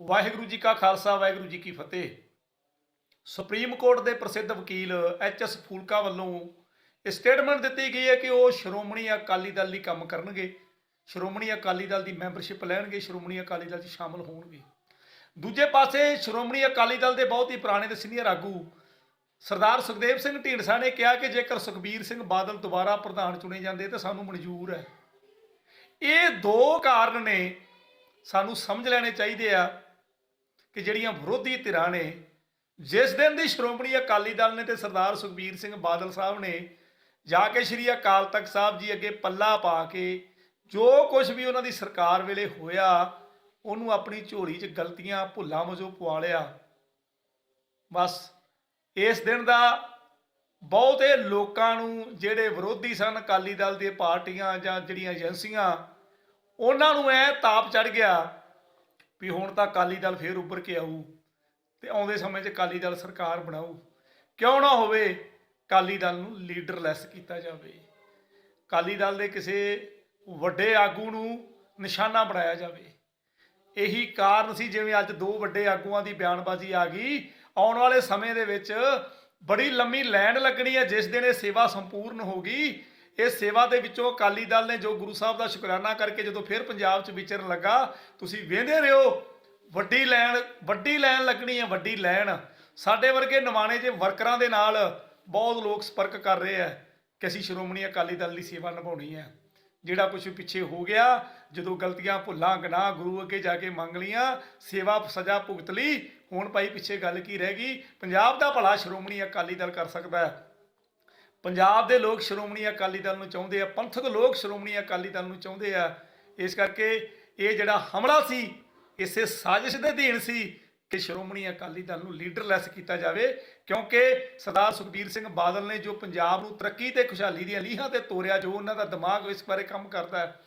ਵਾਹਿਗੁਰੂ ਜੀ ਕਾ ਖਾਲਸਾ, ਵਾਹਿਗੁਰੂ ਜੀ ਕੀ ਫਤਿਹ। Supreme court ਦੇ ਪ੍ਰਸਿੱਧ ਵਕੀਲ ਐਚ ਐਸ ਫੂਲਕਾ ਵੱਲੋਂ ਇਹ ਸਟੇਟਮੈਂਟ ਦਿੱਤੀ ਗਈ ਹੈ ਕਿ ਉਹ ਸ਼੍ਰੋਮਣੀ ਅਕਾਲੀ ਦਲ ਲਈ ਕੰਮ ਕਰਨਗੇ। ਸ਼੍ਰੋਮਣੀ ਅਕਾਲੀ ਦਲ ਦੀ ਮੈਂਬਰਸ਼ਿਪ ਲੈਣਗੇ, ਸ਼੍ਰੋਮਣੀ ਅਕਾਲੀ ਦਲ 'ਚ ਸ਼ਾਮਲ ਹੋਣਗੇ। ਦੂਜੇ ਪਾਸੇ ਸ਼੍ਰੋਮਣੀ ਅਕਾਲੀ ਦਲ ਦੇ ਬਹੁਤ ਹੀ ਪੁਰਾਣੇ ਤੇ ਸੀਨੀਅਰ ਆਗੂ ਸਰਦਾਰ ਸੁਖਦੇਵ ਸਿੰਘ ਢੀਂਡਸਾ ਨੇ ਕਿਹਾ ਕਿ ਜੇਕਰ ਸੁਖਬੀਰ ਸਿੰਘ ਬਾਦਲ ਦੁਬਾਰਾ ਪ੍ਰਧਾਨ ਚੁਣੇ ਜਾਂਦੇ ਤਾਂ ਸਾਨੂੰ ਮਨਜ਼ੂਰ ਹੈ। ਇਹ ਦੋ ਕਾਰਨ ਨੇ ਸਾਨੂੰ ਸਮਝ ਲੈਣੇ ਚਾਹੀਦੇ ਆ ਕਿ ਜਿਹੜੀਆਂ ਵਿਰੋਧੀ ਧਿਰਾਂ ਨੇ, ਜਿਸ ਦਿਨ ਦੀ ਸ਼੍ਰੋਮਣੀ ਅਕਾਲੀ ਦਲ ਨੇ ਤੇ ਸਰਦਾਰ ਸੁਖਬੀਰ ਸਿੰਘ ਬਾਦਲ ਸਾਹਿਬ ਨੇ ਜਾ ਕੇ ਸ਼੍ਰੀ ਅਕਾਲ ਤਖਤ ਸਾਹਿਬ ਜੀ ਅੱਗੇ ਪੱਲਾ ਪਾ ਕੇ ਜੋ ਕੁਝ ਵੀ ਉਹਨਾਂ ਦੀ ਸਰਕਾਰ ਵੇਲੇ ਹੋਇਆ, ਉਹਨੂੰ ਆਪਣੀ ਝੋਲੀ 'ਚ ਗਲਤੀਆਂ ਭੁੱਲਾਂ ਵਜੋਂ ਪਵਾ ਲਿਆ। ਬਸ ਇਸ ਦਿਨ ਦਾ ਬਹੁਤੇ ਲੋਕਾਂ ਨੂੰ ਜਿਹੜੇ ਵਿਰੋਧੀ ਸਨ ਅਕਾਲੀ ਦਲ ਦੀਆਂ ਪਾਰਟੀਆਂ ਜਾਂ ਜਿਹੜੀਆਂ ਏਜੰਸੀਆਂ ਉਹਨਾਂ ਨੂੰ ਐ ਤਾਪ ਚੜ ਗਿਆ ਵੀ ਹੁਣ ਤਾਂ ਅਕਾਲੀ ਦਲ ਫੇਰ ਉੱਭਰ ਕੇ ਆਊ ਤੇ ਆਉਂਦੇ ਸਮੇਂ 'ਚ ਅਕਾਲੀ ਦਲ ਸਰਕਾਰ ਬਣਾਊ। ਕਿਉਂ ਨਾ ਹੋਵੇ ਅਕਾਲੀ ਦਲ ਨੂੰ ਲੀਡਰਲੈਸ ਕੀਤਾ ਜਾਵੇ। ਅਕਾਲੀ ਦਲ ਦੇ ਕਿਸੇ ਵੱਡੇ ਆਗੂ ਨੂੰ ਨਿਸ਼ਾਨਾ ਬਣਾਇਆ ਜਾਵੇ। ਇਹੀ ਕਾਰਨ ਸੀ ਜਿਵੇਂ ਅੱਜ ਦੋ ਵੱਡੇ ਆਗੂਆਂ ਦੀ ਬਿਆਨਬਾਜ਼ੀ ਆ ਗਈ। ਆਉਣ ਵਾਲੇ ਸਮੇਂ ਦੇ ਵਿੱਚ ਬੜੀ ਲੰਮੀ ਲਾਈਨ ਲੱਗਣੀ ਹੈ, ਜਿਸ ਦਿਨ ਇਹ ਸੇਵਾ ਸੰਪੂਰਨ ਹੋ ਗਈ। ਇਹ ਸੇਵਾ ਦੇ ਵਿੱਚੋਂ ਅਕਾਲੀ ਦਲ ਨੇ ਜੋ ਗੁਰੂ ਸਾਹਿਬ ਦਾ ਸ਼ੁਕਰਾਨਾ ਕਰਕੇ ਜਦੋਂ ਫਿਰ ਪੰਜਾਬ 'ਚ ਵਿਚਰਨ ਲੱਗਾ, ਤੁਸੀਂ ਵੇਂਦੇ ਰਹੋ। ਵੱਡੀ ਲੈਣ ਵੱਡੀ ਲੈਣ ਲੱਗਣੀ ਹੈ, ਵੱਡੀ ਲੈਣ। ਸਾਡੇ ਵਰਗੇ ਨਿਮਾਣੇ ਜੇ ਵਰਕਰਾਂ ਦੇ ਨਾਲ ਬਹੁਤ ਲੋਕ ਸੰਪਰਕ ਕਰ ਰਹੇ ਆ ਕਿ ਅਸੀਂ ਸ਼੍ਰੋਮਣੀ ਅਕਾਲੀ ਦਲ ਦੀ ਸੇਵਾ ਨਿਭਾਉਣੀ ਹੈ। ਜਿਹੜਾ ਕੁਝ ਪਿੱਛੇ ਹੋ ਗਿਆ, ਜਦੋਂ ਗਲਤੀਆਂ ਭੁੱਲਾਂ, ਗੁਨਾਹ, ਗੁਰੂ ਅੱਗੇ ਜਾ ਕੇ ਮੰਗ ਲੀਆਂ ਸੇਵਾ ਸਜ਼ਾ ਭੁਗਤ ਲਈ, ਹੁਣ ਭਾਈ ਪਿੱਛੇ ਗੱਲ ਕੀ ਰਹਿ ਗਈ? ਪੰਜਾਬ ਦਾ ਭਲਾ ਸ਼੍ਰੋਮਣੀ ਅਕਾਲੀ ਦਲ ਕਰ ਸਕਦਾ ਹੈ। ਪੰਜਾਬ ਦੇ ਲੋਕ ਸ਼੍ਰੋਮਣੀ ਅਕਾਲੀ ਦਲ ਨੂੰ ਚਾਹੁੰਦੇ ਆ, ਪੰਥਕ ਲੋਕ ਸ਼੍ਰੋਮਣੀ ਅਕਾਲੀ ਦਲ ਨੂੰ ਚਾਹੁੰਦੇ ਆ। ਇਸ ਕਰਕੇ ਇਹ ਜਿਹੜਾ ਹਮਲਾ ਸੀ, ਇਸੇ ਸਾਜ਼ਿਸ਼ ਦੇ ਅਧੀਨ ਸੀ ਕਿ ਸ਼੍ਰੋਮਣੀ ਅਕਾਲੀ ਦਲ ਨੂੰ ਲੀਡਰਲੈਸ ਕੀਤਾ ਜਾਵੇ, ਕਿਉਂਕਿ ਸਰਦਾਰ ਸੁਖਬੀਰ ਸਿੰਘ ਬਾਦਲ ਨੇ ਜੋ ਪੰਜਾਬ ਨੂੰ ਤਰੱਕੀ ਤੇ ਖੁਸ਼ਹਾਲੀ ਦੀਆਂ ਲੀਹਾਂ ਤੇ ਤੋਰਿਆ, ਜੋ ਉਹਨਾਂ ਦਾ ਦਿਮਾਗ ਇਸ ਬਾਰੇ ਕੰਮ ਕਰਦਾ ਹੈ,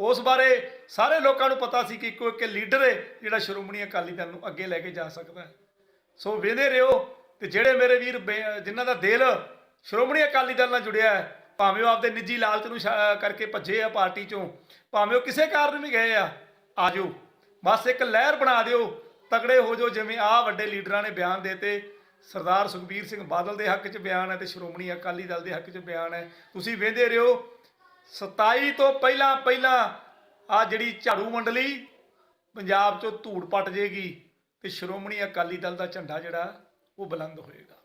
ਉਸ ਬਾਰੇ ਸਾਰੇ ਲੋਕਾਂ ਨੂੰ ਪਤਾ ਸੀ ਕਿ ਇੱਕੋ ਇੱਕ ਲੀਡਰ ਹੈ, ਜਿਹੜਾ ਸ਼੍ਰੋਮਣੀ ਅਕਾਲੀ ਦਲ ਨੂੰ ਅੱਗੇ ਲੈ ਕੇ ਜਾ ਸਕਦਾ ਹੈ। ਸੋ ਵੇਂਦੇ ਰਿਓ ਤੇ ਜਿਹੜੇ ਮੇਰੇ ਵੀਰ ਬੇ- ਜਿਨ੍ਹਾਂ ਦਾ ਦਿਲ ਸ਼੍ਰੋਮਣੀ ਅਕਾਲੀ ਦਲ ਨਾਲ ਜੁੜਿਆ ਹੈ। ਭਾਵੇਂ ਉਹ ਆਪਦੇ ਨਿੱਜੀ ਲਾਲਚ ਨੂੰ ਕਰਕੇ ਭੱਜੇ ਆ ਪਾਰਟੀ ਚੋਂ, ਭਾਵੇਂ ਉਹ ਕਿਸੇ ਕਾਰਨ ਵੀ ਗਏ ਆ, ਆਜੋ। ਬਸ ਇੱਕ ਲਹਿਰ ਬਣਾ ਦਿਓ, ਤਕੜੇ ਹੋ ਜਾਓ, ਜਿਵੇਂ ਆ ਵੱਡੇ ਲੀਡਰਾਂ ਨੇ ਬਿਆਨ ਦੇਤੇ। ਸਰਦਾਰ ਸੁਖਬੀਰ ਸਿੰਘ ਬਾਦਲ ਦੇ ਹੱਕ 'ਚ ਬਿਆਨ ਹੈ ਤੇ ਸ਼੍ਰੋਮਣੀ ਅਕਾਲੀ ਦਲ ਦੇ ਹੱਕ 'ਚ ਬਿਆਨ ਹੈ। ਤੁਸੀਂ ਵੇਂਦੇ ਰਿਓ 27 ਤੋਂ ਪਹਿਲਾਂ ਪਹਿਲਾਂ ਆ ਜਿਹੜੀ ਝਾੜੂ ਮੰਡਲੀ ਪੰਜਾਬ 'ਚੋਂ ਧੂੜ ਪੱਟ ਜੇਗੀ ਤੇ ਸ਼੍ਰੋਮਣੀ ਅਕਾਲੀ ਦਲ ਦਾ ਝੰਡਾ ਜਿਹੜਾ, ਉਹ ਬੁਲੰਦ ਹੋਏਗਾ।